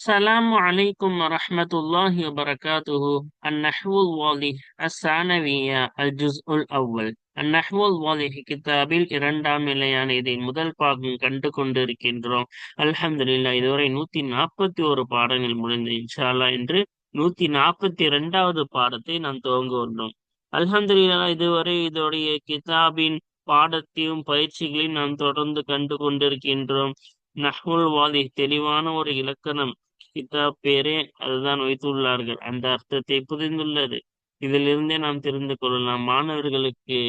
السلام عليكم ورحمة الله وبركاته النحو الواضح الثانوية الجزء الأول النحو الواضح கிதாபில் இரண்டாம் நிலையான இதை முதல் பாகம் கண்டு கொண்டிருக்கின்றோம் அல்ஹம்துலில்லாஹ் இதுவரை நூத்தி நாற்பத்தி ஒரு பாடங்கள் முடிந்து இன்ஷால்லா என்று நூத்தி நாற்பத்தி இரண்டாவது பாடத்தை நாம் துவங்க உள்ளோம் அல்ஹம்துலில்லாஹ் இதுவரை இதோடைய கிதாபின் பாடத்தையும் பயிற்சிகளையும் நாம் தொடர்ந்து கண்டு கொண்டிருக்கின்றோம் நஹ்வுல் வாதி தெளிவான ஒரு இலக்கணம் கிதாப் பேரே அதுதான் வைத்துள்ளார்கள். அந்த அர்த்தத்தை புரிந்துள்ளது. இதிலிருந்தே நாம் தெரிந்து கொள்ளலாம். மாணவர்களுக்கு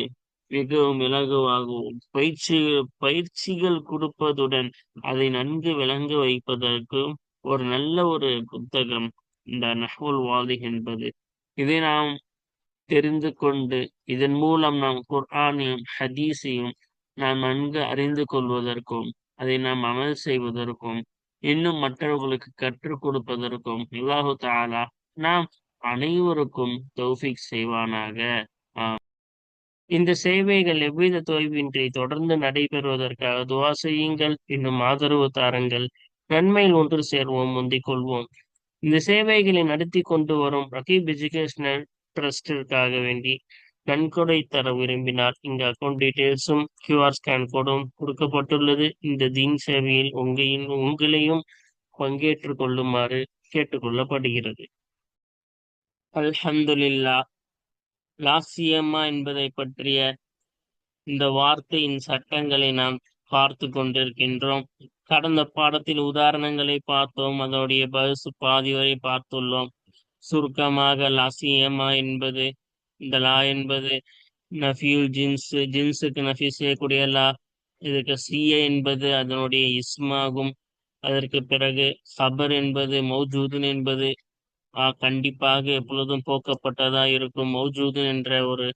மிகவும் இலகுவாகவும் பயிற்சி பயிற்சிகள் கொடுப்பதுடன் அதை நன்கு விளங்க வைப்பதற்கும் ஒரு நல்ல ஒரு புத்தகம் இந்த நஹ்வுல் வாதி என்பது. இதை நாம் தெரிந்து கொண்டு இதன் மூலம் நாம் குர்ஆனையும் ஹதீஸையும் நாம் நன்கு அறிந்து கொள்வதற்கும் அதை நாம் அமல் செய்வதற்கும் இன்னும் மற்றவர்களுக்கு கற்றுக் கொடுப்பதற்கும் அல்லாஹு தாலா நாம் அனைவருக்கும் தௌஃபிக் செய்வானாக. இந்த சேவைகள் எவ்வித தொய்வின்றி தொடர்ந்து நடைபெறுவதற்காக துவா செய்யுங்கள். இன்னும் ஆதரவு தாருங்கள். நன்மையில் ஒன்று சேர்வோம் முந்திக் கொள்வோம். இந்த சேவைகளை நடத்தி கொண்டு வரும் ரகீப் எஜுகேஷனல் ட்ரஸ்டிற்காக வேண்டி நன்கொடை தர விரும்பினால் இங்கு அக்கௌண்ட் டீடைல்ஸும் கியூஆர் ஸ்கேன் கோடும் கொடுக்கப்பட்டுள்ளது. இந்த தீன் சேவையில் உங்களின் உங்களையும் பங்கேற்றுக் கொள்ளுமாறு கேட்டுக்கொள்ளப்படுகிறது. அல்ஹம்துலில்லா. லாசியம்மா என்பதை பற்றிய இந்த வார்த்தையின் சட்டங்களை நாம் பார்த்து கொண்டிருக்கின்றோம். கடந்த பாடத்தில் உதாரணங்களை பார்த்தோம். அதோடைய பஸ் பாதி வரை பார்த்துள்ளோம். சுருக்கமாக லாசியமா என்பது இந்த லா என்பது நஃபியுல் ஜின்ஸ் ஜின்ஸுக்கு நஃபி செய்யக்கூடிய லா. இதுக்கு சிஏ என்பது அதனுடைய இஸ்மாகும். அதற்கு பிறகு ஹபர் என்பது மௌஜூதன் என்பது. கண்டிப்பாக எப்பொழுதும் போக்கப்பட்டதா இருக்கும். மௌஜூதன் என்ற ஒரு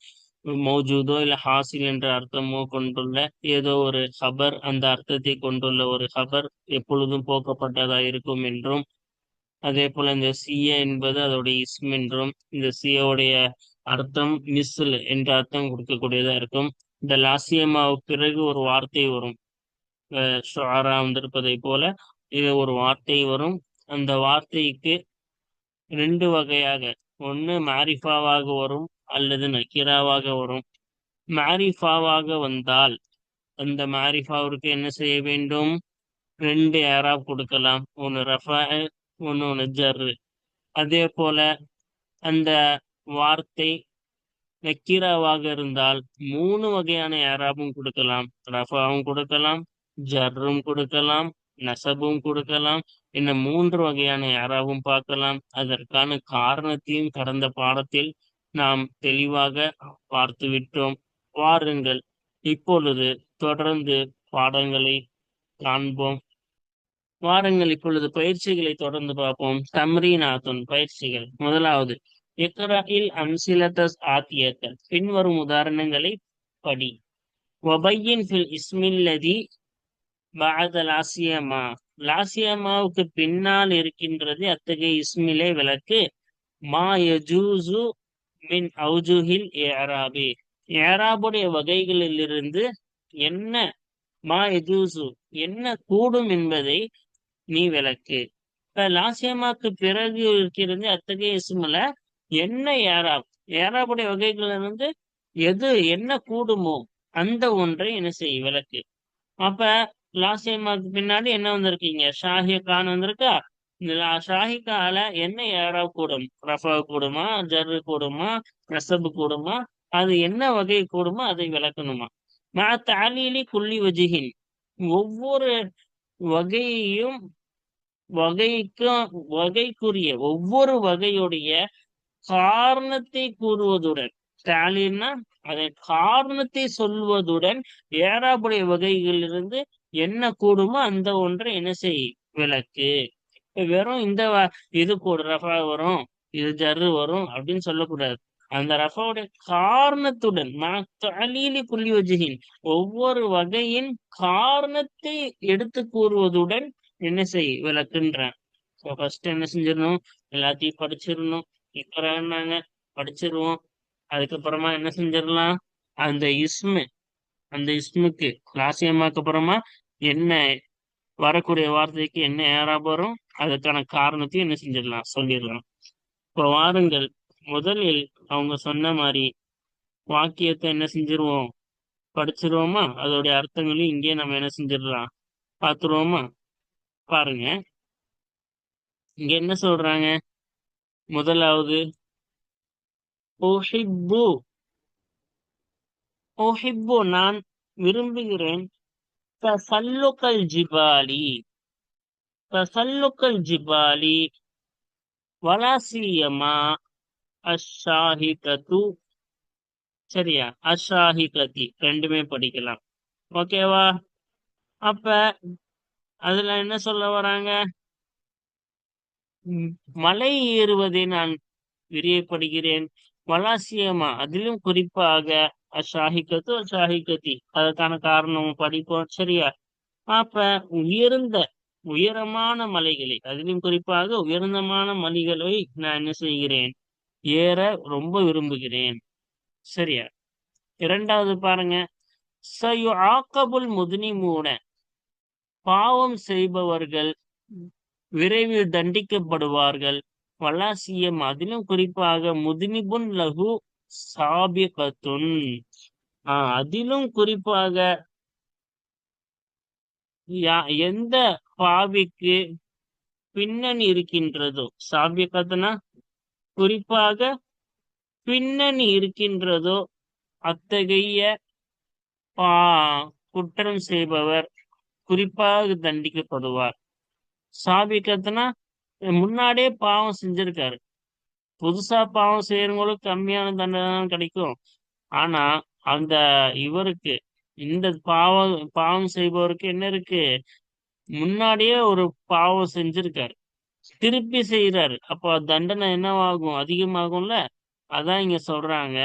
மௌஜூதோ இல்ல ஹாசில் என்ற அர்த்தமோ கொண்டுள்ள ஏதோ ஒரு ஹபர் அந்த அர்த்தத்தை கொண்டுள்ள ஒரு ஹபர் எப்பொழுதும் போக்கப்பட்டதா இருக்கும் என்றும். அதே போல இந்த சிஏ என்பது அதோடைய இஸ்ம் என்றும் இந்த சிஏவுடைய அர்த்தம் மிஸ்ல் என்ற அர்த்தம் கொடுக்கக்கூடியதா இருக்கும். இந்த லாசியமாவுக்கு பிறகு ஒரு வார்த்தை வரும். ஷுஆரா வந்திருப்பதை போல இது ஒரு வார்த்தை வரும். அந்த வார்த்தைக்கு ரெண்டு வகையாக ஒன்று மாரிஃபாவாக வரும் அல்லது நக்கீராவாக வரும். மாரிஃபாவாக வந்தால் அந்த மாரிஃபாவிற்கு என்ன செய்ய வேண்டும்? ரெண்டு ஏராப் கொடுக்கலாம். ஒன்று ரஃபா ஒன்று ஒன்று ஜர்ரு. அதே போல அந்த வார்த்தை நக்கீராவாக இருந்தால் மூணு வகையான ஏராபும் கொடுக்கலாம். ரஃபாவும் கொடுக்கலாம் ஜர்ரும் கொடுக்கலாம் நசபும் கொடுக்கலாம். இன்னும் மூன்று வகையான யாராவும் பார்க்கலாம். அதற்கான காரணத்தையும் கடந்த பாடத்தில் நாம் தெளிவாக பார்த்து விட்டோம். வாருங்கள் இப்பொழுது தொடர்ந்து பாடங்களை காண்போம். வாருங்கள் இப்பொழுது பயிற்சிகளை தொடர்ந்து பார்ப்போம். தம்ரீனாத்துன் பயிற்சிகள். முதலாவது இக்ராயில் அம்சிலதஸ் ஆத்தியத்தல். பின்வரும் உதாரணங்களை படி. ஒபையின் ஃபில் இஸ்மில்லதி பாத லாசியமா. லாசியமாவுக்கு பின்னால் இருக்கின்றது அத்தகைய இஸ்மிலே விளக்கு. மா யஜூசு மின் அவுஜுஹில் ஏராபி. ஏராபுடைய வகைகளிலிருந்து என்ன மா யஜூசு என்ன கூடும் என்பதை நீ விளக்கு. இப்ப லாசியமாக்கு பிறகு இருக்கிறது அத்தகைய இஸ்மில என்ன ஏராப் வகைகள்ல வகைகளிலிருந்து எது என்ன கூடுமோ அந்த ஒன்றை என்ன செய்ய விளக்கு. அப்ப லாசியமாக்கு பின்னாடி என்ன வந்திருக்கீங்க? ஷாஹி கான் வந்திருக்கா? இந்த ஷாஹிகால என்ன ஏறா கூடும்? ரஃபா கூடுமா? ஜர்ரு கூடுமா? நசபு கூடுமா? அது என்ன வகை கூடுமோ அதை விளக்கணுமா? மா தாலியிலி குள்ளி வஜிகின் ஒவ்வொரு வகையையும் வகைக்கும் வகைக்குரிய ஒவ்வொரு வகையுடைய காரணத்தை கூறுவதுடன் தாலின்னா அதன் காரணத்தை சொல்வதுடன் ஏறாப்புடைய வகைகளிலிருந்து என்ன கூடுமோ அந்த ஒன்றை என்ன செய் விளக்கு. வெறும் இந்த இது கூட ரஃபா வரும் இது ஜர்ரு வரும் அப்படின்னு சொல்லக்கூடாது. அந்த ரஃபாவுடைய காரணத்துடன் அலீலி புள்ளி வஜிகின் ஒவ்வொரு வகையின் காரணத்தை எடுத்து கூறுவதுடன் என்ன செய் விளக்குன்றான். ஃபர்ஸ்ட் என்ன செஞ்சிடணும்? எல்லாத்தையும் படிச்சிடணும். இப்ப நாங்க படிச்சிருவோம். அதுக்கப்புறமா என்ன செஞ்சிடலாம்? அந்த இஸ்மு அந்த இஸ்முக்கு ராசியமாக்கு அப்புறமா என்ன வரக்கூடிய வார்த்தைக்கு என்ன ஏறா வரும் அதுக்கான காரணத்தையும் என்ன செஞ்சிடலாம்? சொல்லிடலாம். இப்போ வாருங்கள். முதலில் அவங்க சொன்ன மாதிரி வாக்கியத்தை என்ன செஞ்சிருவோம்? படிச்சிருவோமா? அதோடைய அர்த்தங்களையும் இங்கேயே நம்ம என்ன செஞ்சிடலாம்? பார்த்துருவோமா? பாருங்க. இங்க என்ன சொல்றாங்க? முதலாவது ஓஹிப்பு ஓஹிப்பு நான் விரும்புகிறேன். தசல்லுக்கல் ஜிபாலி தசல்லுக்கல் ஜிபாலி வலாசியமா அஷாஹிகத்து சரியா? அஷாஹிகதி ரெண்டுமே படிக்கலாம். ஓகேவா? அப்ப அதுல என்ன சொல்ல வராங்க? மலை ஏறுவதை நான் விரியப்படுகிறேன். வலாசியமா அதிலும் குறிப்பாக அஷாஹிகத்து அஷாஹிகதி அதற்கான காரணம் படிப்போம். சரியா? அப்ப உயர்ந்த உயரமான மலைகளை அதிலும் குறிப்பாக உயர்ந்தமான மலைகளை நான் என்ன செய்கிறேன்? ஏற ரொம்ப விரும்புகிறேன். சரியா? இரண்டாவது பாருங்க. சயு ஆக்கபுல் முதுனிமூன. பாவம் செய்பவர்கள் விரைவில் தண்டிக்கப்படுவார்கள். வலாசியம் அதிலும் குறிப்பாக முதுனிபுன் லகு சாபிகத்துன். ஆஹ் அதிலும் குறிப்பாக யா- எந்த பாவிக்கு பின்னணி இருக்கின்றதோ சாபிகத்துனா குறிப்பாக பின்னணி இருக்கின்றதோ அத்தகைய பா குற்றம் செய்பவர் குறிப்பாக தண்டிக்கப்படுவார். சாபிக்கிறதுனா முன்னாடியே பாவம் செஞ்சிருக்காரு. புதுசா பாவம் செய்யறவங்களுக்கு கம்மியான தண்டனை கிடைக்கும். ஆனா அந்த இவருக்கு இந்த பாவம் பாவம் செய்பவருக்கு என்ன இருக்கு? முன்னாடியே ஒரு பாவம் செஞ்சிருக்காரு. திருப்பி செய்யறாரு அப்போ தண்டனை என்னவாகும்? அதிகமாகும்ல? அதான் இங்க சொல்றாங்க.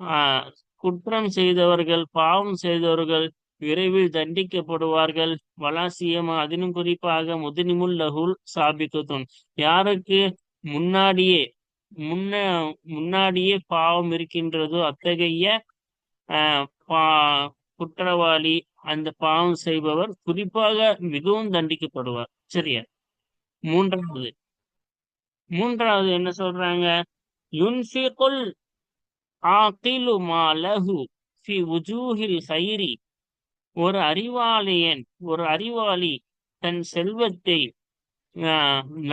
ஆஹ் குற்றம் செய்தவர்கள் பாவம் செய்தவர்கள் விரைவில் தண்டிக்கப்படுவார்கள். வலாசியமா அதிலும் குறிப்பாக முதுனிமுல் லகுல் சாபிக்கத்துன் யாருக்கு முன்னாடியே முன்ன முன்னாடியே பாவம் இருக்கின்றதோ அத்தகைய பா குற்றவாளி அந்த பாவம் செய்பவர் குறிப்பாக மிகவும் தண்டிக்கப்படுவார். சரியா? மூன்றாவது. மூன்றாவது என்ன சொல்றாங்க? யுன்ஃபிகுல் ஆகிலு மா லஹு ஃபி உஜூஹில் சைரி ஒரு அறிவாளியன் ஒரு அறிவாளி தன் செல்வத்தை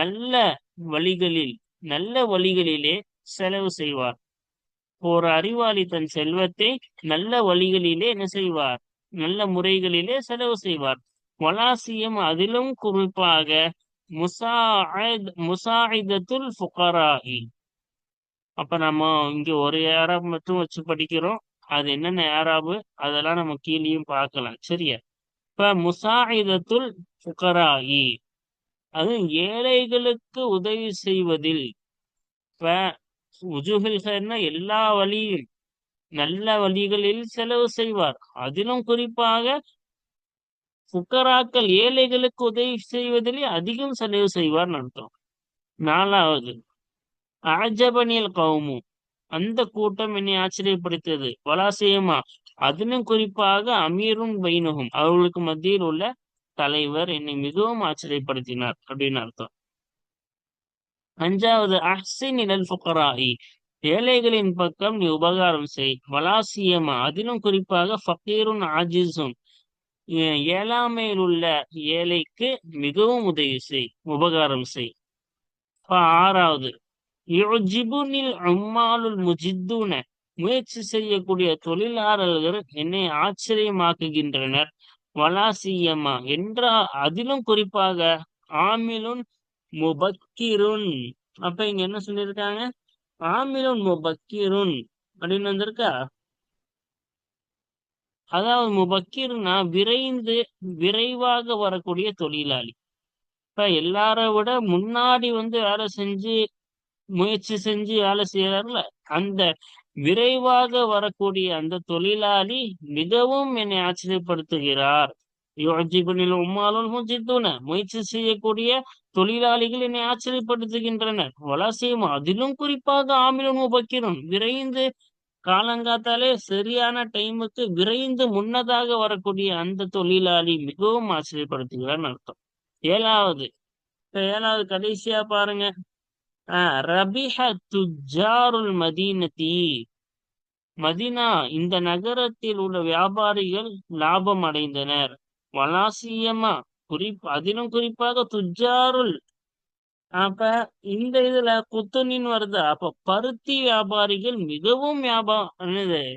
நல்ல வழிகளில் நல்ல வழிகளிலே செலவு செய்வார். ஒரு அறிவாளி தன் செல்வத்தை நல்ல வழிகளிலே என்ன செய்வார்? நல்ல முறைகளிலே செலவு செய்வார். வலாசியம் அதிலும் குறிப்பாக முசாஹிதத்துல் முசாஇதத்துல் அப்ப நம்ம இங்க ஒரு ஏராப் மட்டும் வச்சு படிக்கிறோம். அது என்னென்ன ஏராபு அதெல்லாம் நம்ம கீழேயும் பார்க்கலாம். சரியா? இப்ப முசாஹிதத்துல் புகராயி அது ஏழைகளுக்கு உதவி செய்வதில். இப்ப உஜுகில் எல்லா வழியும் நல்ல வழிகளில் செலவு செய்வார். அதிலும் குறிப்பாக புக்கராக்கள் ஏழைகளுக்கு உதவி செய்வதிலே அதிகம் செலவு செய்வார் அர்த்தம். நாலாவது அஜபனியல் கவுமு அந்த கூட்டம் என்னை ஆச்சரியப்படுத்தியது. வலாசியமா அதிலும் குறிப்பாக அமீரும் பைனகும் அவர்களுக்கு மத்தியில் உள்ள தலைவர் என்னை மிகவும் ஆச்சரியப்படுத்தினார் அப்படின்னு அர்த்தம். அஞ்சாவது அஹ்சின் இலல் ஃபுகராஇ. ஏழைகளின் பக்கம் நீ உபகாரம் செய். வலாசியமா அதிலும் குறிப்பாக ஃபக்கீரும் ஆஜிஸும் ஏழாமையில் உள்ள ஏழைக்கு மிகவும் உதவி செய் உபகாரம் செய். ஆறாவது யுஜிபுனில் அம்மாலுல் முஜித்துன முயற்சி செய்யக்கூடிய தொழிலாளர்கள் என்னை ஆச்சரியமாக்குகின்றனர். வலாசியமா என்றா அதிலும் குறிப்பாக ஆமிலுன் முபக்கிருன். அப்ப இங்க என்ன சொல்லியிருக்காங்க? ஆமிலுன் முபக்கிருன். அப்படின்னு வந்திருக்கா? அதாவது முபக்கிர்னா விரைந்து விரைவாக வரக்கூடிய தொழிலாளி. இப்ப எல்லார விட முன்னாடி வந்து வேலை செஞ்சு முயற்சி செஞ்சு வேலை செய்யறாருல அந்த விரைவாக வரக்கூடிய அந்த தொழிலாளி மிகவும் என்னை ஆச்சரியப்படுத்துகிறார். யோஜிபனில் உம்மாலும் முஜித்துன. முயற்சி செய்யக்கூடிய தொழிலாளிகள் என்னை ஆச்சரியப்படுத்துகின்றனர். வலாசியம் அதிலும் குறிப்பாக ஆமிலும் உபக்கிறோம் விரைந்து காலங்காத்தாலே சரியான டைமுக்கு விரைந்து முன்னதாக வரக்கூடிய அந்த தொழிலாளி மிகவும் ஆச்சரியப்படுத்துகிறான்னு அர்த்தம். ஏழாவது இப்ப ஏழாவது கடைசியா பாருங்க. ரபிஹ துஜாருல் மதீனதி. மதினா இந்த நகரத்தில் உள்ள வியாபாரிகள் லாபம் அடைந்தனர். வலாசியமா? குறிப் அதிலும் குறிப்பாக துஜாருல் அப்ப இந்த இதுல குத்துனின் வருது. அப்ப பருத்தி வியாபாரிகள் மிகவும் வியாபாரம்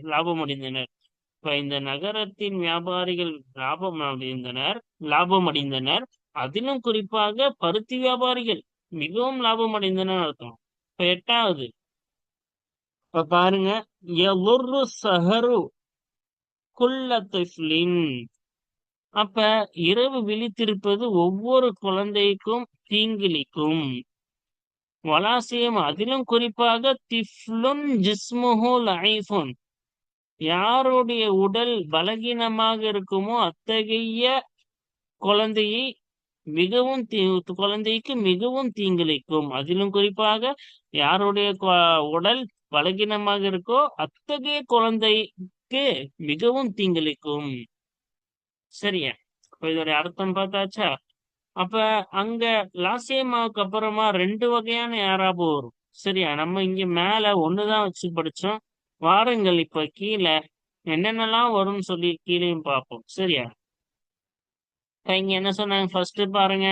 லாபம் அடைந்தனர். இப்ப இந்த நகரத்தின் வியாபாரிகள் லாபம் அடைந்தனர் லாபம் அடைந்தனர். அதிலும் குறிப்பாக பருத்தி வியாபாரிகள். மிகவும் லாபம் அடைந்தன அர்த்தம். இப்ப எட்டாவது. இப்ப பாருங்க சஹரு குல்லத்தின் அப்ப இரவு விழித்திருப்பது ஒவ்வொரு குழந்தைக்கும் தீங்கிழிக்கும் வலாசியம் அதிலும் குறிப்பாக திஃப்லுன் ஜிஸ்முஹு லைஃபுன் யாருடைய உடல் பலகீனமாக இருக்குமோ அத்தகைய குழந்தையை மிகவும் தீ குழந்தைக்கு மிகவும் தீங்கிழைக்கும். அதிலும் குறிப்பாக யாருடைய உடல் பலகீனமாக இருக்கோ அத்தகைய குழந்தைக்கு மிகவும் தீங்கிழைக்கும். சரியா? இதோடைய அர்த்தம் பார்த்தாச்சா? அப்ப அங்க லாசியமாவுக்கு அப்புறமா ரெண்டு வகையான யாராபு வரும் சரியா? நம்ம இங்க மேல ஒண்ணுதான் வச்சு படிச்சோம். வாருங்கள் இப்ப கீழே என்னென்னலாம் வரும்னு சொல்லி கீழேயும் பார்ப்போம். சரியா? இங்க என்ன சொன்னாங்க? ஃபர்ஸ்ட் பாருங்க.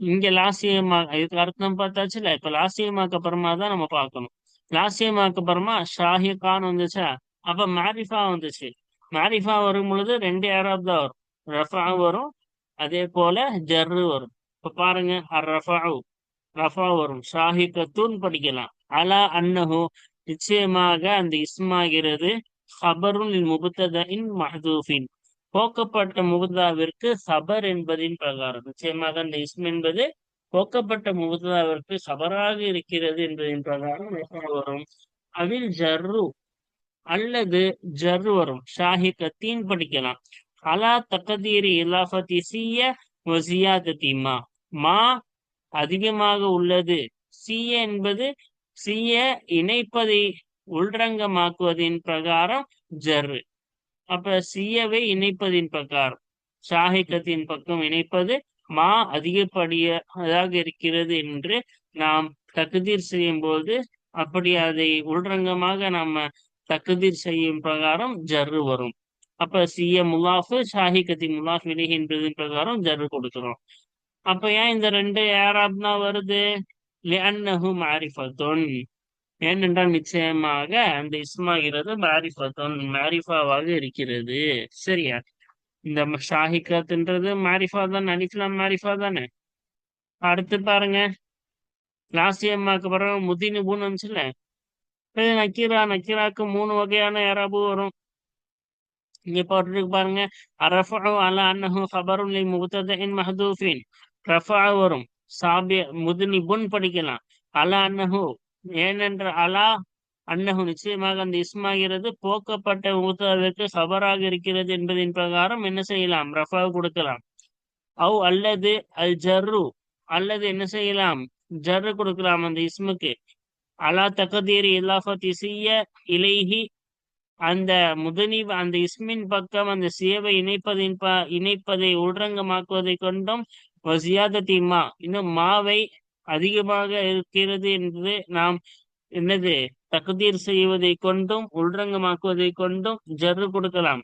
இங்க லாசியமா இதுக்கு அர்த்தம் பார்த்தாச்சுல இப்ப லாசியமாக்கு அப்புறமா தான் நம்ம பார்க்கணும். லாசியமாக்கு அப்புறமா ஷாஹி கான் வந்துச்சா? அப்ப மாரிஃபா வந்துச்சு. மாரிஃபா வரும் பொழுது ரெண்டு ஏராப் தான் வரும். ரஃபா வரும் அதே போல ஜர்ரு வரும். இப்ப பாருங்க ரஃபா ரஃபா வரும். ஷாஹி கத்தூன் படிக்கலாம். அலா அன்னஹு நிச்சயமாக அந்த இஸ்மாகிறது ஹபருன் முபுத்ததின் மஹதூஃபின். போக்கப்பட்ட முகுதாவிற்கு சபர் என்பதின் பிரகாரம். நிச்சயமாக அந்த இஸ்ம் என்பது போக்கப்பட்ட முகுதாவிற்கு சபராக இருக்கிறது என்பதின் பிரகாரம் வரும். அவில் ஜர்ரு அல்லது ஜர்ரு வரும். ஷாஹி கத்தீன் படிக்கலாம் அலா தக்கதீரி இலாஃபத்தி சிய வசியாதத்திமா மா அதிகமாக உள்ளது. சிய என்பது சிய இணைப்பதை உள்ரங்கமாக்குவதின் பிரகாரம் ஜர்ரு. அப்ப சியவை இணைப்பதின் பிரகாரம். ஷாஹிக்கத்தின் பக்கம் இணைப்பது மா அதிகப்படியாக இருக்கிறது என்று நாம் தகுதீர் செய்யும் போது அப்படி அதை உள்ரங்கமாக நம்ம தகுதீர் செய்யும் பிரகாரம் ஜர்ரு வரும். அப்ப சிய முலாஃபு ஷாஹிகத்தி முலாஃப் இணைகின்றதின் பிரகாரம் ஜர்ரு கொடுக்கிறோம். அப்ப ஏன் இந்த ரெண்டு ஏராப்னா வருது? வருது மாரிஃபத்தொன். ஏனென்றால் நிச்சயமாக அந்த இஸ்மாகிறது மாரிஃபத்தொன் மாரிஃபாவாக இருக்கிறது. சரியா? இந்த ஷாஹிகத்ன்றது மாரிஃபா தான் அலிஃப்லாம் மாரிஃபா தானே? அடுத்து பாருங்க. லாசியம்மாக்கு பிறகு முதினு பூன்னு வந்துச்சுல நக்கீரா நக்கீராக்கு மூணு வகையான யாராபு வரும். இங்க போட்டுருக்கு பாருங்க. அரஃபு அலா அன்னஹு ஹபருன் லி முபத்ததின் மஹதூஃபின். ரஃபா வரும். சாபிய முதுனி புன் படிக்கலாம். அலா அன்னஹு ஏனென்ற அலா அன்னஹு நிச்சயமாக அந்த இஸ்மாகிறது போக்கப்பட்ட முபத்ததற்கு சபராக இருக்கிறது என்பதின் பிரகாரம் என்ன செய்யலாம்? ரஃபா கொடுக்கலாம். அவ் அல்லது அல் ஜர்ரு. அல்லது என்ன செய்யலாம்? ஜர்ரு கொடுக்கலாம் அந்த இஸ்முக்கு. அலா தகதீர் இலாஃபத் இசிய இலைஹி. அந்த முதனி அந்த இஸ்மின் பக்கம் அந்த சேவை இணைப்பதின் ப இணைப்பதை உள்ரங்கமாக்குவதை கொண்டும் வசியாதத்திமா இன்னும் மாவை அதிகமாக இருக்கிறது என்று நாம் என்னது தகுதீர் செய்வதை கொண்டும் உள்ரங்கமாக்குவதை கொண்டும் ஜர்ரு கொடுக்கலாம்.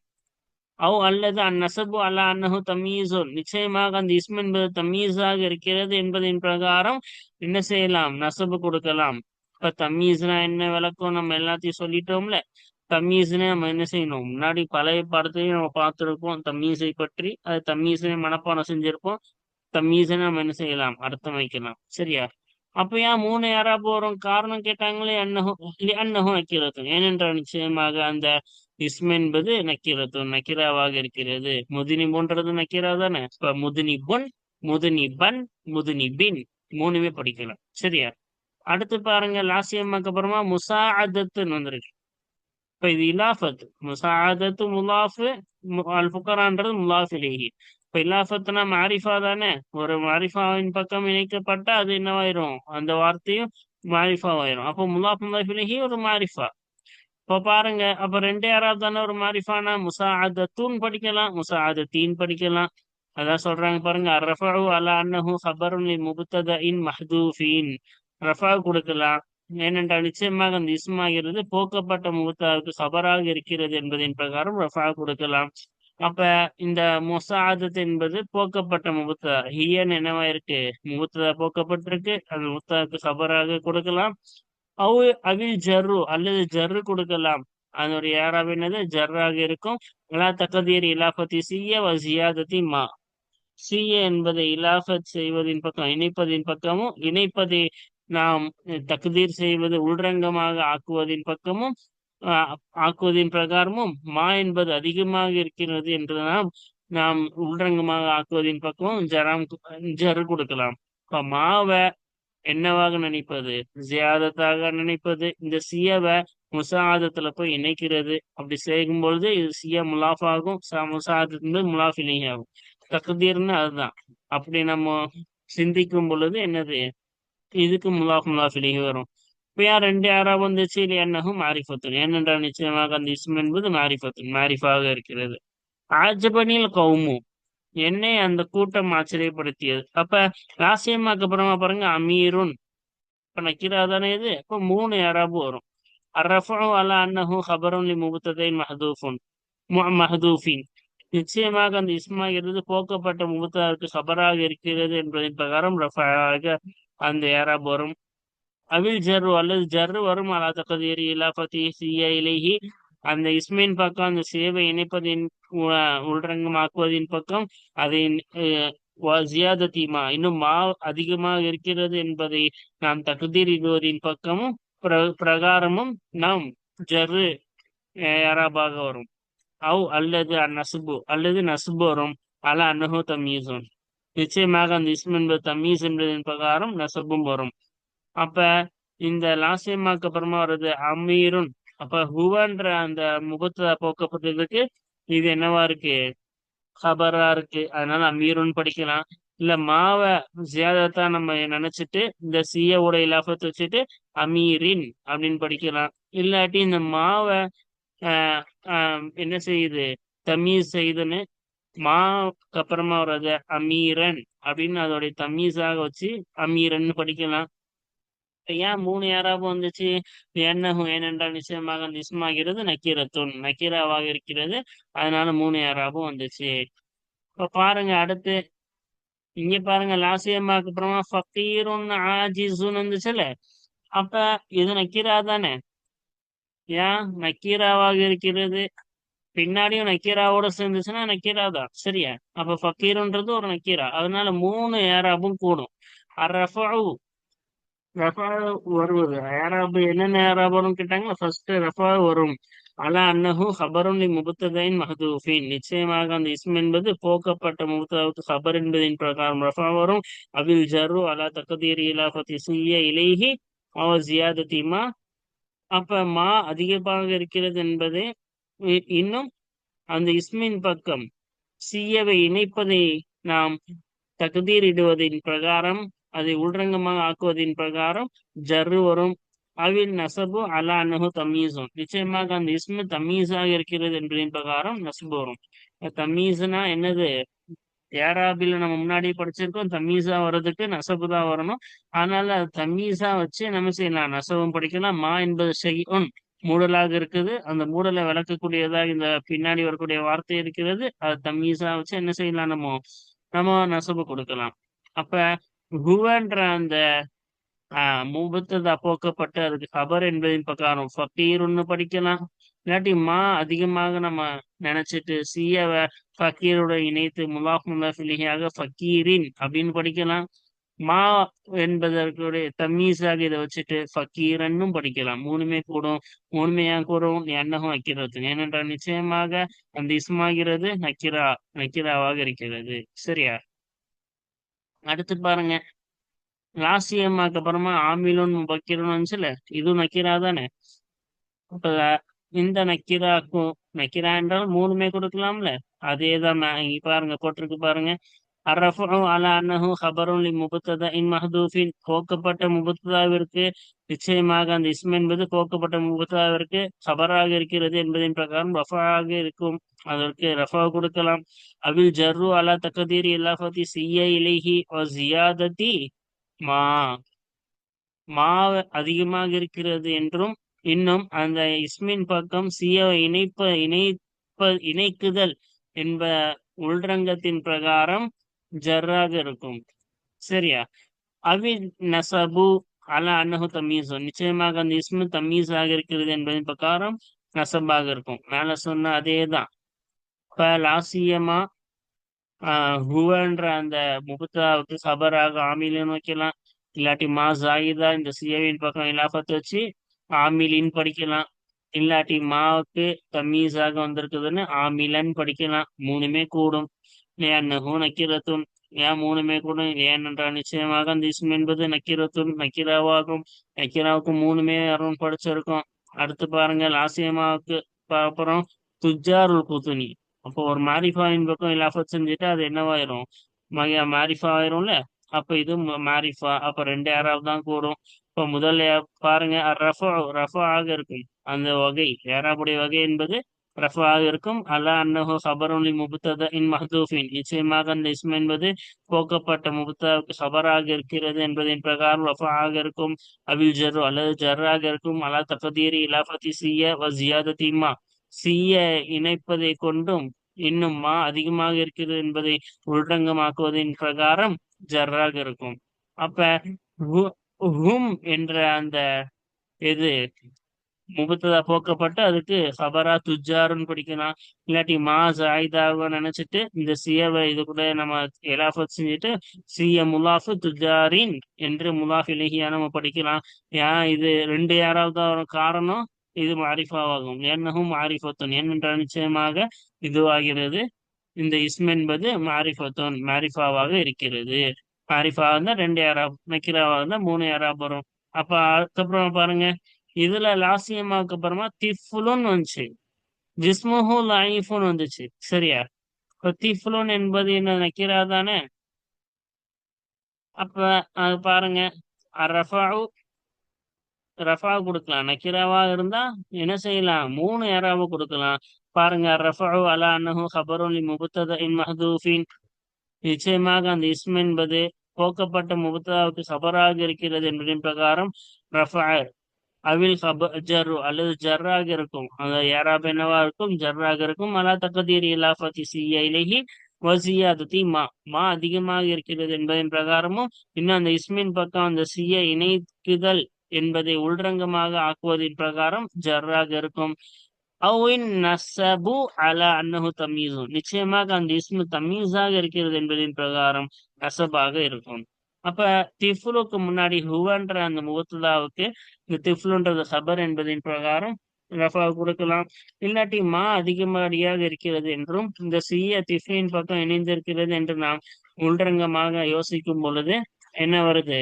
அவ் அல்லது அந்நசபு அல்ல அன்னஹு தமீசோன் நிச்சயமாக அந்த இஸ்ம் என்பது தமீஸாக இருக்கிறது என்பதின் பிரகாரம் என்ன செய்யலாம்? நசபு கொடுக்கலாம். இப்ப தமீஸ்னா என்ன விளக்கம்? நம்ம எல்லாத்தையும் சொல்லிட்டோம்ல. தம்மீஸ்னு நம்ம என்ன செய்யணும்? முன்னாடி பழைய படத்தையும் நம்ம பார்த்துருப்போம். தம்மீஸை பற்றி. அது தம்மீசனை மனப்பாடம் செஞ்சிருப்போம். தம்மீசனை நம்ம என்ன செய்யலாம். அர்த்தம் வைக்கலாம். சரியா? அப்ப ஏன் மூணு யாரா போறோம்? காரணம் கேட்டாங்களே அன்னகும் அன்னகும் நக்கிரத்தும் ஏனென்றால் நிச்சயமாக அந்த இஸ்ம் என்பது நக்கிரத்தும் நக்கிராவாக இருக்கிறது. முதினி போன்றது நக்கிரா தானே இப்ப முதினி பொன் முதினி பன் முதினி பின் மூணுமே படிக்கலாம். சரியா? அடுத்து பாருங்க லாசியம்மாக்கு அப்புறமா முசாஅதத்துன்னு வந்திருக்கு. இப்ப இது இலாஃபத் முசாஅதத்து முலாஃபு அல் புக்கரான்றது முலாஃபிலேஹி. இப்ப மாரிஃபா தானே? ஒரு மாரிஃபாவின் பக்கம் இணைக்கப்பட்டா அது என்னவாயிரும்? அந்த வார்த்தையும் மாரிஃபாவாயிரும். அப்போ முலாஃப் முலாஃபிலேஹி ஒரு மாரிஃபா. இப்போ பாருங்க அப்போ ரெண்டு யாராவது தானே ஒரு மாரிஃபானா? முசாஅதத்துன் படிக்கலாம் முசாஅதத்தீன் படிக்கலாம். அதான் சொல்றாங்க பாருங்க ரஃபு அலா அன்னஹு ஹபருன் முபுத்தத இன் மஹதூஃபின். ரஃபா கொடுக்கலாம். ஏனென்றால் நிச்சயமாக அந்த இஸ்மாகிறது போக்கப்பட்ட முகத்தாவுக்கு சபராக இருக்கிறது என்பதின் பிரகாரம் ரஃபா கொடுக்கலாம். அப்ப இந்த மொசாதத் என்பது போக்கப்பட்ட முகத்தா ஹியன் என்னவா இருக்கு? முகத்தா போக்கப்பட்டிருக்கு. அது முத்தாவுக்கு சபராக கொடுக்கலாம். அவு அவில் ஜர்ரு அல்லது ஜர்ரு கொடுக்கலாம். அதனுடைய யாராவது என்னது? ஜர்ராக இருக்கும். இலா தக்கதீர் இலாபத்தி சிய வ ஜியாதத்தி மா. சிய என்பதை இலாபத் செய்வதின் பக்கம் இணைப்பதின் பக்கமும் இணைப்பதை நாம் தக்தீர் செய்வது உள்ரங்கமாக ஆக்குவதின் பக்கமும் ஆக்குவதின் பிரகாரமும் மா என்பது அதிகமாக இருக்கிறது என்று நாம் நாம் உள்ரங்கமாக ஆக்குவதின் பக்கமும் ஜராம் ஜரு கொடுக்கலாம். இப்ப மாவை என்னவாக நினைப்பது? ஜியாதத்தாக நினைப்பது. இந்த சியவை முசாதத்துல போய் இணைக்கிறது. அப்படி செய்யும் பொழுது இது சிய முலாஃப் ஆகும் முசாதத்து முலாஃப் ஆகும் தகுதீர்னு அதுதான். அப்படி நம்ம சிந்திக்கும் பொழுது என்னது? இதுக்கு முலாஃப் முலாஃப் வரும். இப்ப ரெண்டு யாராக வந்துச்சு இல்லை என்னகும் மாரிஃபத்துன். ஏனென்றால் நிச்சயமாக அந்த இஸ்ம் என்பது மாரிஃபத்துன் மாரிஃபாக இருக்கிறது. ஆஜபனில் கவுமு என்னை அந்த கூட்டம் ஆச்சரியப்படுத்தியது. அப்ப ராசியமாக்கு அப்புறமா பாருங்க அமீருன். இப்ப நக்கீரா தானே இது? இப்ப மூணு யாராபு வரும். அரஃபு அலா அன்னஹு ஹபருன் லி முபத்ததைன் மஹதூஃபுன். மஹதூஃபின். நிச்சயமாக அந்த இஸ்மாகிறது போக்கப்பட்ட முகத்தாருக்கு ஹபராக இருக்கிறது என்பதன் பிரகாரம் ரஃபாக அந்த ஏராப் வரும். அவில் ஜர்ரு அல்லது ஜர்ரு வரும். அலா தகதீர் இலாபத்தி சிய இலகி அந்த இஸ்மின் பக்கம் அந்த சேவை இணைப்பதின் உள்ரங்கமாக்குவதின் பக்கம் அதை ஜியாதத்திமா இன்னும் மா அதிகமாக இருக்கிறது என்பதை நாம் தகுதிரிடுவதின் பக்கமும் பிரகாரமும் நாம் ஜர்ரு யாராபாக வரும். அவ் அல்லது நசுபு அல்லது நசுபு வரும். அல அன்னஹு தமீசும் நிச்சயமாக அந்த இஸ்ம் என்பது தமீஸ் என்பதன் பிரகாரம் நசபும் வரும். அப்ப இந்த லாசியமாக்கு அப்புறமா வருது அமீருன். அப்ப ஹுவன்ற அந்த முகத்தை போக்கப்பட்டதுக்கு இது என்னவா இருக்கு? ஹபரா இருக்கு. அதனால அமீருன்னு படிக்கலாம். இல்ல மாவை ஜியாதத்தா நம்ம நினைச்சிட்டு இந்த சிய உடைய இலாபத்தை வச்சுட்டு அமீரின் அப்படின்னு படிக்கலாம். இல்லாட்டி இந்த மாவை என்ன செய்யுது? தமீஸ் செய்துன்னு மாக்கு அப்புறமா வர்றது அமீரன் அப்படின்னு அதோடைய தமீஸாக வச்சு அமீரன் படிக்கலாம். ஏன் மூணு யாராவது வந்துச்சு? என்னகும் ஏனென்றால் நிச்சயமாக அந்த நக்கீரத்துன் நக்கீராவாக இருக்கிறது. அதனால மூணு யாராவும் வந்துச்சு. இப்ப பாருங்க அடுத்து. இங்க பாருங்க லாசியம்மாக்கு அப்புறமா ஃபக்கீரும் ஆஜிசுன்னு வந்துச்சுல அப்ப இது நக்கீரா தானே? ஏன்? நக்கீராவாக இருக்கிறது. பின்னாடியும் நக்கீராவோட சேர்ந்துச்சுன்னா நக்கீரா தான் சரியா? அப்ப ஃபக்கீருன்றது ஒரு நக்கீரா. அதனால மூணு ஏராபும் கூடும். அரஃபு ரஃபா வருவது. ஏராபு என்னென்ன ஏராபும் கேட்டாங்க ஃபர்ஸ்ட் ரஃபா வரும். அலா அன்னஹு ஹபருன் முபத்ததைன் மஹதூஃபின். நிச்சயமாக அந்த இஸ்ம் என்பது போக்கப்பட்ட முபத்தாவுக்கு ஹபர் என்பதின் பிரகாரம். ரஃபா வரும். அவில் ஜரு அலா தக்கதீர் இலாஃபத்தி சுய்ய இலேஹி அவ ஜியாதத்திமா அப்ப மா அதிகமாக இருக்கிறது என்பது இன்னும் அந்த இஸ்மின் பக்கம். சியவை இணைப்பதை நாம் தகுதீரிடுவதின் பிரகாரம் அதை உள்ரங்கமாக ஆக்குவதின் பிரகாரம் ஜர்ரு வரும். அவில் நசபு அலா அனஹு தமீசும் நிச்சயமாக அந்த இஸ்மு தமீஸாக இருக்கிறது என்பதின் பிரகாரம் நசபு வரும். தமீஸ்னா என்னது? ஏராபில நம்ம முன்னாடி படிச்சிருக்கோம். தமீஸா வர்றதுக்கு நசபு தான் வரணும். அதனால அது தமீசா வச்சு நம்ம செய்யலாம். நசவும் படிக்கலாம். மா என்பது செய்யும் மூடலாக இருக்குது. அந்த மூடலை விளக்கக்கூடியதாக இந்த பின்னாடி வரக்கூடிய வார்த்தை இருக்கிறது. அது தமீசா வச்சு என்ன செய்யலாம் நம்ம? நம்ம நசபு கொடுக்கலாம். அப்ப குவன்ற அந்த ஆஹ் மூபத்ததா போக்கப்பட்டு அதுக்கு ஹபர் என்பதின் பிரகாரம் ஒண்ணு படிக்கலாம். இல்லாட்டி மா அதிகமாக நம்ம நினைச்சிட்டு சிய ஃபக்கீரோட இணைத்து முலாஃப் முலாஃபிலியாக ஃபக்கீரின் அப்படின்னு படிக்கலாம். மா என்பதற்குடைய தம்மீஸாக இதை வச்சுட்டு ஃபக்கீரன்னும் படிக்கலாம். மூணுமே கூடும். மூணுமையாக கூடும்? எண்ணகம் வைக்கிறது ஏனென்றால் நிச்சயமாக அந்த இஸ்மாகிறது நக்கிரா நக்கிராவாக இருக்கிறது. சரியா? அடுத்து பாருங்க. லாசியம்மாக்கு அப்புறமா ஆமிலும் பக்கீரன் வந்துச்சுல இதுவும் நக்கீரா தானே? இப்ப இந்த நக்கீராக்கும் நக்கீரா என்றால் மூணுமே கொடுக்கலாம்ல? அதே தான் பாருங்க போட்டிருக்கு பாருங்க. அரஃபு அலா அன்னஹு ஹபருன் முபத்ததா இன் மஹதூஃபின் கோக்கப்பட்ட முபத்ததாவிற்கு நிச்சயமாக அந்த இஸ்ம் என்பது கோக்கப்பட்ட முபத்ததாவிற்கு ஹபராக இருக்கிறது என்பதின் பிரகாரம் ரஃபாக இருக்கும். அதற்கு ரஃபா கொடுக்கலாம். அவில் ஜர்ரு அலா தக்கதீர் இல்லாஃபத்தி சிய இலைஹி ஜியாததி மா மா அதிகமாக இருக்கிறது என்றும் இன்னும் அந்த இஸ்மின் பக்கம் சிய இணைப்ப இணைப்ப இணைக்குதல் என்ப உள்ரங்கத்தின் பிரகாரம் ஜர்ராக இருக்கும். சரியா? அவி நசபு அல அன்னஹு தமீசு நிச்சயமாக அந்த இஸ்மு தமீஸாக இருக்கிறது என்பதன் பிரகாரம் நசபாக இருக்கும். மேல சொன்ன அதே தான் இப்ப லாசியமா ஹுவன்ற அந்த முகத்தாவுக்கு சபராக ஆமிலின்னு வைக்கலாம் இல்லாட்டி மா ஜாயிதா இந்த சியவின் பக்கம் இலாபத்தை வச்சு ஆமிலின் படிக்கலாம். இல்லாட்டி மாவுக்கு தமீஸாக வந்திருக்குதுன்னு ஆமிலன் படிக்கலாம். மூணுமே கூடும். லியன்னஹு நக்கிரத்துன் ஏன் மூணுமே கூட ஏனென்றால் நிச்சயமாக அந்த இஸ்ம் என்பது நக்கிரத்துன் நக்கிராவாகும். நக்கிராவுக்கு மூணுமே அருண் படிச்சிருக்கும். அடுத்து பாருங்க லாசியமாவுக்கு அப்புறம் துஜாருல் குத்துனி அப்போ ஒரு மாரிஃபாவின் பக்கம் இலாஃபத் செஞ்சுட்டு அது என்னவாயிரும்? மாரிஃபா ஆயிரும்ல? அப்ப இது மாரிஃபா. அப்ப ரெண்டு யாராவது தான் கூடும். இப்ப முதல்ல பாருங்க ரஃபா ரஃபா ஆக இருக்கும். அந்த வகை ஏறாப்புடைய வகை என்பது ரஃபாக இருக்கும் அல்லா அன்னஹோ ஹபருலி முபுத்தத இன் மஹதூஃபின். நிச்சயமாக அந்த இஸ்ம் என்பது போக்கப்பட்ட முபுத்தாவுக்கு ஹபராக இருக்கிறது என்பதின் பிரகாரம் ரஃபாக இருக்கும். அபில் ஜர் அல்லது ஜர்ராக இருக்கும். அலா தகதீரி இலாஃபத்தி சிய வ ஜியாதத்திமா சிய இணைப்பதை கொண்டும் இன்னும் மா அதிகமாக இருக்கிறது என்பதை உள்டங்கமாக்குவதின் பிரகாரம் ஜர்ராக இருக்கும். அப்ப ஹும் என்ற அந்த இது முகத்ததா போக்கப்பட்டு அதுக்கு சபரா துஜாருன்னு படிக்கலாம். இல்லாட்டி மா ஜாயிதாவை நினைச்சிட்டு இந்த சியவை இது கூட நம்ம எலாஃபத் செஞ்சுட்டு சிய முலாஃபு துஜாரின் என்று முலாஃப் இலகியா நம்ம படிக்கலாம். ஏன் இது ரெண்டு யாராவது காரணம் இது மாரிஃபாவாகும். என்னகும் மாரிஃபத்துன். ஏனென்றால் நிச்சயமாக இதுவாகிறது இந்த இஸ்ம் என்பது மாரிஃபத்துன் மாரிஃபாவாக இருக்கிறது. மாரிஃபா இருந்தால் ரெண்டு யாரா நக்கிராவா இருந்தால் மூணு யாரா வரும் அப்ப அதுக்கப்புறம் பாருங்க. இதுல லாசியமாக்கு அப்புறமா திஃபுலுன் வந்துச்சு. ஜிஸ்முஹு லாயிஃபுன்னு வந்துச்சு. சரியா? இப்போ திஃபுலுன் என்பது என்ன நக்கீரா தானே? அப்ப அது பாருங்க. ரஃபாவு ரஃபா கொடுக்கலாம். நக்கிராவா இருந்தா என்ன செய்யலாம்? மூணு யாராவ கொடுக்கலாம். பாருங்க ரஃபாவு அலா அன்னஹு ஹபருன் முபத்தத இன் மஹதூஃபின். நிச்சயமாக அந்த இஸ்ம் என்பது போக்கப்பட்ட முபத்தாவுக்கு சபராக இருக்கிறது என்பதின் பிரகாரம் ரஃபா அவில் ஜர்ரு அல்லது ஜர்ராக இருக்கும். அந்த யாராப் என்னவா இருக்கும்? ஜர்ராக இருக்கும். அலா தக்கதீர் இலாஃபத்தி சியா இலகி வசியாததி மா. மா அதிகமாக இருக்கிறது என்பதன் பிரகாரமும் இன்னும் அந்த இஸ்மின் பக்கம் அந்த சிய இணைக்குதல் என்பதை உள்ரங்கமாக ஆக்குவதின் பிரகாரம் ஜர்ராக இருக்கும். அவின் நசபு அலா அன்னஹு தமீசு நிச்சயமாக அந்த இஸ்மு தமீஸாக இருக்கிறது என்பதின் பிரகாரம் நசபாக இருக்கும். அப்ப திஃபுலுக்கு முன்னாடி ஹுவன்ற அந்த முகத்துலாவுக்கு இந்த திஃபுலுன்றது ஹபர் என்பதின் பிரகாரம் ரஃபா கொடுக்கலாம். இல்லாட்டி மா அதிகமாடியாக இருக்கிறது என்றும் இந்த சிய திஃபின் பக்கம் இணைந்திருக்கிறது என்று நாம் உள்ரங்கமாக யோசிக்கும் பொழுது என்ன வருது?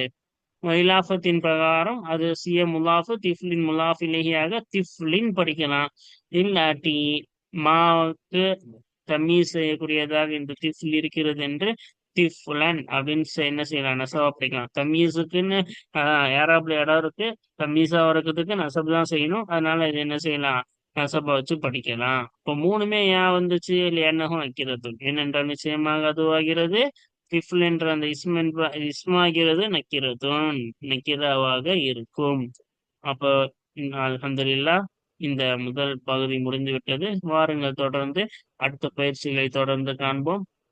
இலாஃபத்தின் பிரகாரம் அது சிய முலாஃபு திஃப்லின் முலாஃபிலேயாக திஃப்லின் படிக்கலாம். இல்லாட்டி மாவுக்கு தம்மீஸ் செய்யக்கூடியதாக இந்த திஃப்ல் இருக்கிறது என்று திஃபுலன் அப்படின்னு என்ன செய்யலாம் நசவா படிக்கலாம் தம்மீஸுக்குன்னு ஏராப்ல இடம் இருக்கு. தம்மீஸா வரக்கிறதுக்கு நசப் தான் செய்யணும். அதனால இது என்ன செய்யலாம்? நெசப்பை வச்சு படிக்கலாம். இப்போ மூணுமே ஏன் வந்துச்சு? இல்லை என்னகும் வைக்கிறது. ஏனென்றால் நிச்சயமாக அதுவாகிறது. திஃபுல் என்ற அந்த இஸ்மன் இஸ்மாகிறது நக்கிறதும் நக்கிராவாக இருக்கும். அப்போ அலமதுல்லா இந்த முதல் பகுதி முடிந்து விட்டது வாருங்கள் தொடர்ந்து அடுத்த பயிற்சிகளை தொடர்ந்து காண்போம்.